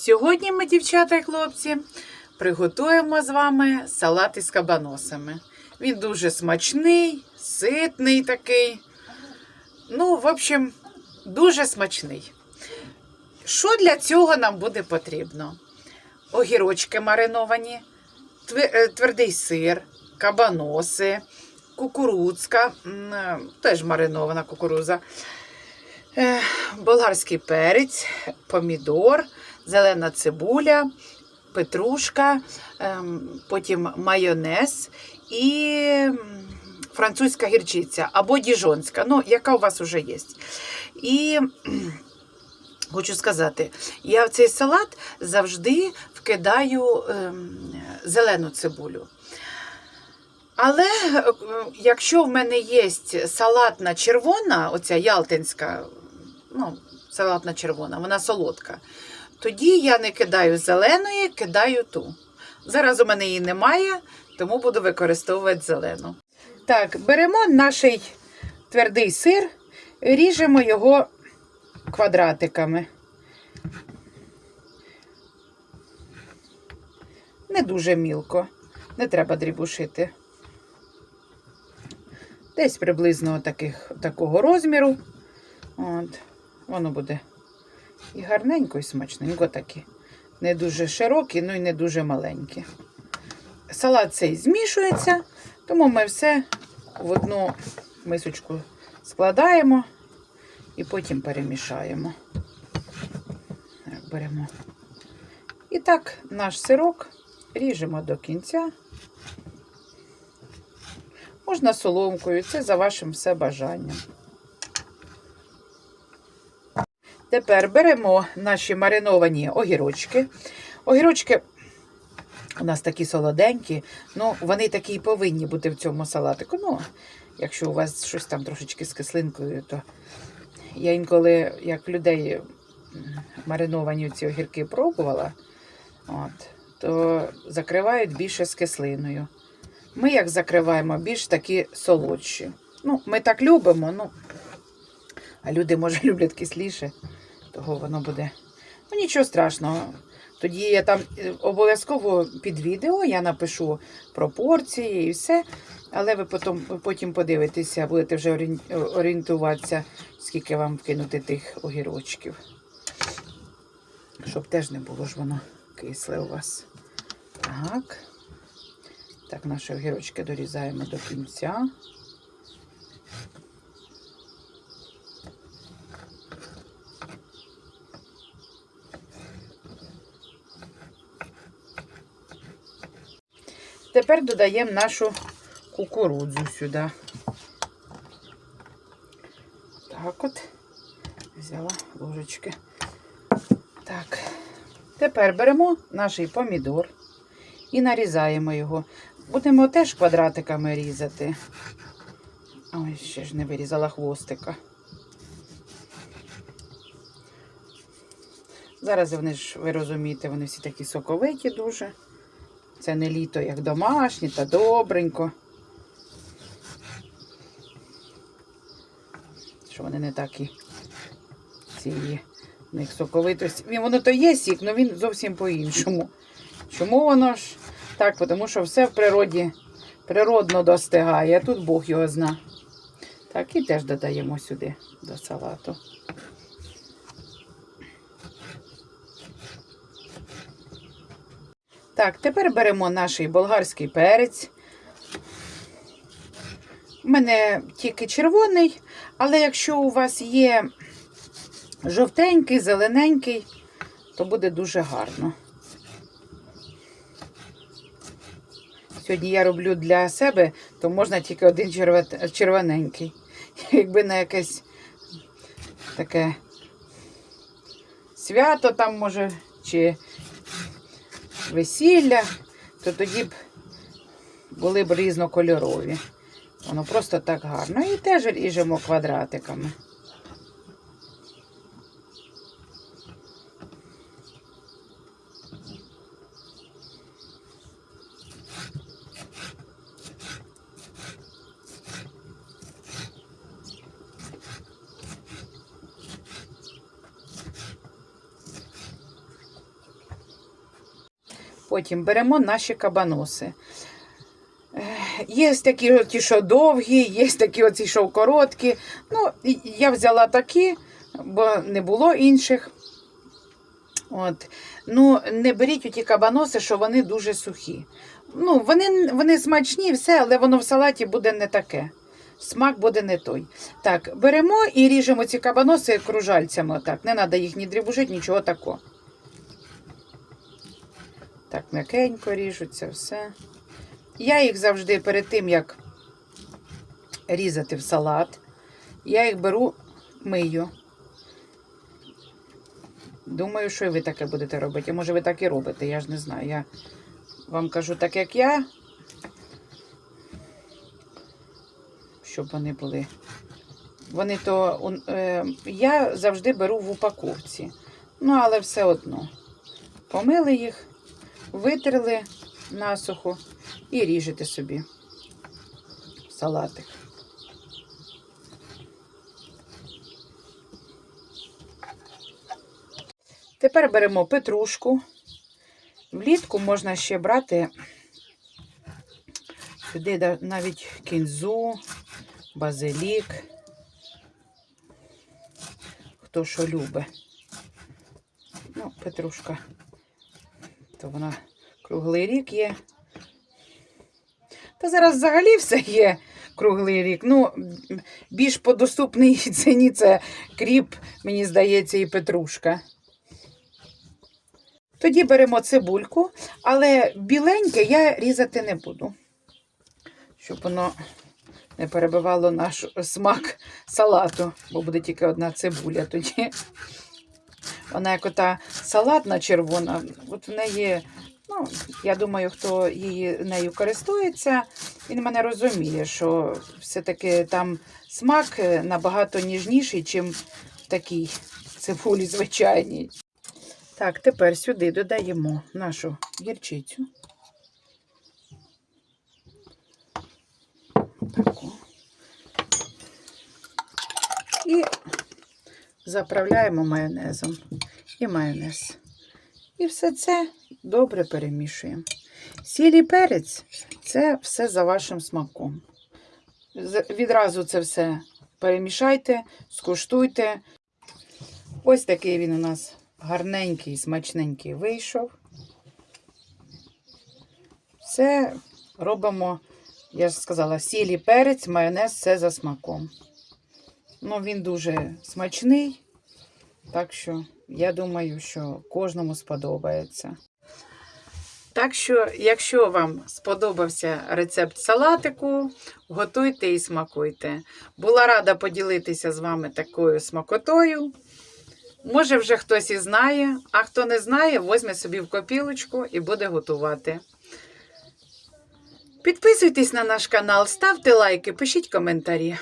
Сьогодні ми, дівчата і хлопці, приготуємо з вами салат із кабаносами. Він дуже смачний, ситний такий. Ну, в общем, дуже смачний. Що для цього нам буде потрібно? Огірочки мариновані, е, твердий сир, кабаноси, кукурудзка, е, теж маринована кукуруза, е, болгарський перець, помідор, зелена цибуля, петрушка, ем, потім майонез і французька гірчиця або діжонська, ну, яка у вас вже є. І хочу сказати, я в цей салат завжди вкидаю ем, зелену цибулю. Але е, якщо в мене є салатна червона, оця ялтинська, ну, салатна червона, вона солодка, тоді я не кидаю зеленої, кидаю ту. Зараз у мене її немає, тому буду використовувати зелену. Так, беремо наш твердий сир, ріжемо його квадратиками. Не дуже мілко, не треба дрібушити. Десь приблизно таких, такого розміру. От, воно буде і гарненько, і смачненько такі. Не дуже широкі, ну і не дуже маленькі. Салат цей змішується, тому ми все в одну мисочку складаємо і потім перемішаємо. Беремо. І так, наш сирок ріжемо до кінця. Можна соломкою, це за вашим все бажанням. Тепер беремо наші мариновані огірочки. Огірочки у нас такі солоденькі, ну вони такі і повинні бути в цьому салатику. Ну, якщо у вас щось там трошечки з кислинкою, то я інколи, як людей мариновані ці огірки пробувала, от, то закривають більше з кислиною. Ми як закриваємо більш такі солодші. Ну, ми так любимо, ну, а люди, може, люблять кисліше, того воно буде. Ну, нічого страшного. Тоді я там е, обов'язково під відео я напишу пропорції і все. Але ви потім, потім подивитеся, будете вже орієнтуватися, скільки вам вкинути тих огірочків. Щоб теж не було ж воно кисле у вас. Так. Так, наші огірочки дорізаємо до кінця. Тепер додаємо нашу кукурудзу сюди. Так от, взяла ложечки. Так, тепер беремо наш помідор і нарізаємо його. Будемо теж квадратиками різати. Ой, ще ж не вирізала хвостика. Зараз вони ж, ви розумієте, вони всі такі соковиті дуже. Це не літо, як домашні, та добренько. Що вони не такі ці в них соковитості. Воно то є сік, але він зовсім по-іншому. Чому воно ж так? Тому що все в природі природно достигає, тут Бог його зна. Так, і теж додаємо сюди до салату. Так, тепер беремо наш болгарський перець. У мене тільки червоний, але якщо у вас є жовтенький, зелененький, то буде дуже гарно. Сьогодні я роблю для себе, то можна тільки один червоненький. Якби на якесь таке свято там може, чи весілля, то тоді б були б різнокольорові. Воно просто так гарно. І теж ріжемо квадратиками. Потім беремо наші кабаноси. Є такі, ті, що довгі, є такі, оці, що короткі. Ну, я взяла такі, бо не було інших. От. Ну, не беріть оті кабаноси, що вони дуже сухі. Ну, вони, вони смачні, все, але воно в салаті буде не таке. Смак буде не той. Так, беремо і ріжемо ці кабаноси кружальцями. Отак. Не треба їх ні дрібужити, нічого такого. Так, м'якенько ріжуться, все. Я їх завжди перед тим, як різати в салат, я їх беру, мию. Думаю, що і ви таке будете робити. Може, ви так і робите, я ж не знаю. Я вам кажу так, як я. Щоб вони були. Вони то. Е, я завжди беру в упаковці. Ну, але все одно. Помили їх, витерли насухо і ріжете собі салатик. Тепер беремо петрушку. Влітку можна ще брати сюди навіть кінзу, базилік. Хто що любить. Ну, петрушка, то вона круглий рік є. Та зараз взагалі все є круглий рік. Ну, більш по доступній ціні це кріп, мені здається, і петрушка. Тоді беремо цибульку, але біленьке я різати не буду, щоб воно не перебивало наш смак салату, бо буде тільки одна цибуля тоді. Вона як ота салатна червона, от в неї, ну, я думаю, хто її нею користується, він мене розуміє, що все-таки там смак е, набагато ніжніший, ніж такій цибулі звичайній. Так, тепер сюди додаємо нашу гірчицю. Таку. І заправляємо майонезом і майонез. І все це добре перемішуємо. Сіль перець це все за вашим смаком. Відразу це все перемішайте, скуштуйте. Ось такий він у нас гарненький, смачненький вийшов. Все робимо, я ж сказала, сіль і перець, майонез все за смаком. Ну, він дуже смачний, так що я думаю, що кожному сподобається. Так що, якщо вам сподобався рецепт салатику, готуйте і смакуйте. Була рада поділитися з вами такою смакотою. Може, вже хтось і знає, а хто не знає, возьме собі в копілочку і буде готувати. Підписуйтесь на наш канал, ставте лайки, пишіть коментарі.